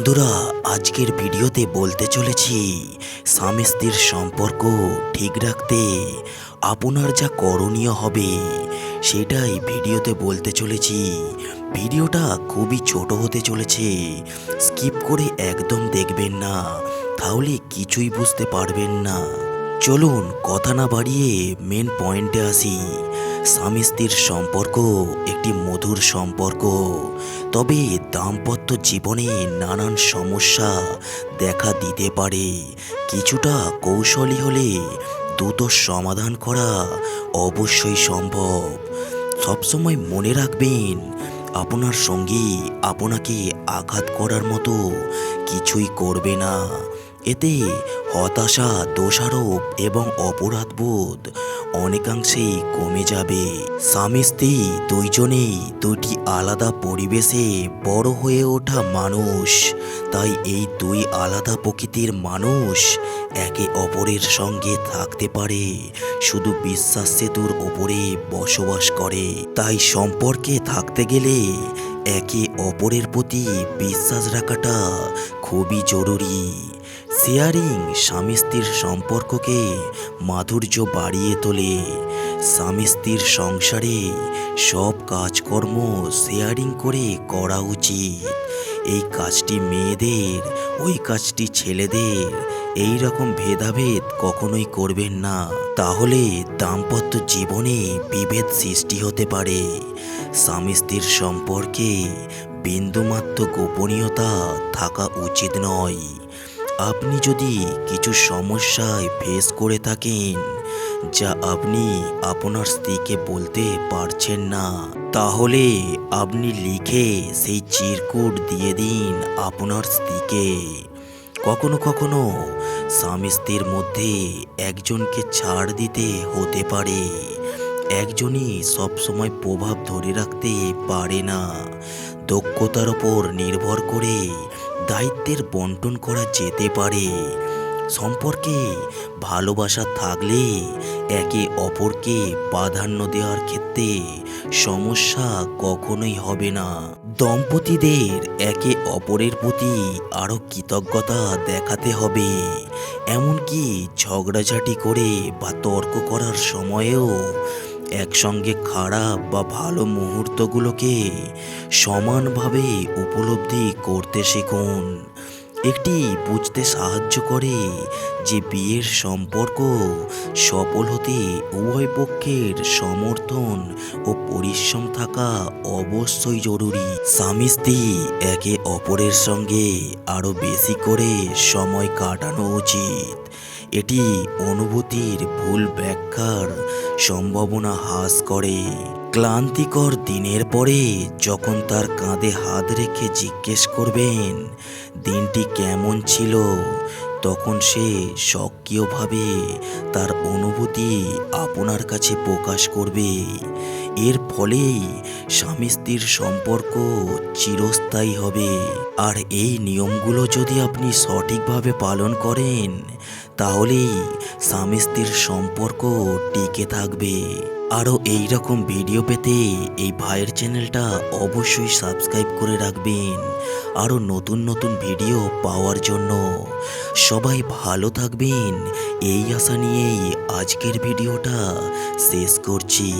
বন্ধুরা, আজকের ভিডিওতে বলতে চলেছি স্বামী স্ত্রীর সম্পর্ক ঠিক রাখতে আপনার যা করণীয় হবে, সেটাই ভিডিওতে বলতে চলেছি। ভিডিওটা খুবই ছোট হতে চলেছে, স্কিপ করে একদম দেখবেন না, তাহলে কিছুই বুঝতে পারবেন না। চলুন, কথা না বাড়িয়ে মেন পয়েন্টে আসি। স্বামী স্ত্রীর সম্পর্ক একটি মধুর সম্পর্ক। তবে দাম্পত্য জীবনে নানান সমস্যা দেখা দিতে পারে। কিছুটা কৌশলী হলে দ্রুত সমাধান করা অবশ্যই সম্ভব। সবসময় মনে রাখবেন, আপনার সঙ্গী আপনাকে আঘাত করার মতো কিছুই করবে না। এতে হতাশা, দোষারোপ এবং অপরাধবোধ অনেকাংশেই কমে যাবে। স্বামী স্ত্রী দুইজনেই দুটি আলাদা পরিবেশে বড় হয়ে ওঠা মানুষ। তাই এই দুই আলাদা প্রকৃতির মানুষ একে অপরের সঙ্গে থাকতে পারে, শুধু বিশ্বাস সেতুর ওপরে বসবাস করে। তাই সম্পর্কে থাকতে গেলে একে অপরের প্রতি বিশ্বাস রাখাটা খুবই জরুরি। শেয়ারিং স্বামী স্ত্রীর সম্পর্ককে মাধুর্য বাড়িয়ে তোলে। স্বামী স্ত্রীর সংসারে সব কাজকর্ম শেয়ারিং করে করা উচিত। এই কাজটি মেয়েদের, ওই কাজটি ছেলেদের, এই রকম ভেদাভেদ কখনোই করবেন না। তাহলে দাম্পত্য জীবনে বিভেদ সৃষ্টি হতে পারে। স্বামী স্ত্রীর সম্পর্কে বিন্দুমাত্র গোপনীয়তা থাকা উচিত নয়। আপনি যদি কিছু সমস্যায় ফেস করে থাকেন, যা আপনি আপনার স্ত্রীকে বলতে পারছেন না, তাহলে আপনি লিখে সেই চিরকুট দিয়ে দিন আপনার স্ত্রীকে। কখনো কখনো স্বামী স্ত্রীর মধ্যে একজনকে ছাড় দিতে হতে পারে। একজনই সবসময় প্রভাব ধরে রাখতে পারে না। দক্ষতার ওপর নির্ভর করে দায়িত্বের বন্টন করা যেতে পারে। সম্পর্কে ভালোবাসা থাকলে একে অপরকে প্রাধান্য দেওয়ার ক্ষেত্রে সমস্যা কখনোই হবে না। দম্পতিদের একে অপরের প্রতি আরও কৃতজ্ঞতা দেখাতে হবে। এমনকি ঝগড়াঝাটি করে বা তর্ক করার সময়েও একসঙ্গে খারাপ বা ভালো মুহূর্তগুলোকে সমানভাবে উপলব্ধি করতে শিখুন। একটি বুঝতে সাহায্য করে যে বিয়ের সম্পর্ক সফল হতে উভয় পক্ষের সমর্থন ও পরিশ্রম থাকা অবশ্যই জরুরি। স্বামী স্ত্রী একে অপরের সঙ্গে আরও বেশি করে সময় কাটানো উচিত। এটি অনুভূতির ভুল ব্যাখ্যার সম্ভাবনা হ্রাস করে। ক্লান্তিকর দিনের পরে যখন তার কাঁধে হাত রেখে জিজ্ঞেস করবেন, দিনটি কেমন ছিল? তখন সে সক্রিয়ভাবে তার অনুভূতি আপনার কাছে প্রকাশ করবে। এর ফলেই স্বামী স্ত্রীর সম্পর্ক চিরস্থায়ী হবে। আর এই নিয়মগুলো যদি আপনি সঠিকভাবে পালন করেন, তাহলেই স্বামী স্ত্রীর সম্পর্ক টিকে থাকবে। আরও এই রকম ভিডিও পেতে এই ভাইয়ের চ্যানেলটা অবশ্যই সাবস্ক্রাইব করে রাখবেন। আরও নতুন নতুন ভিডিও পাওয়ার জন্য সবাই ভালো থাকবেন। এই আশা নিয়েই আজকের ভিডিওটা শেষ করছি।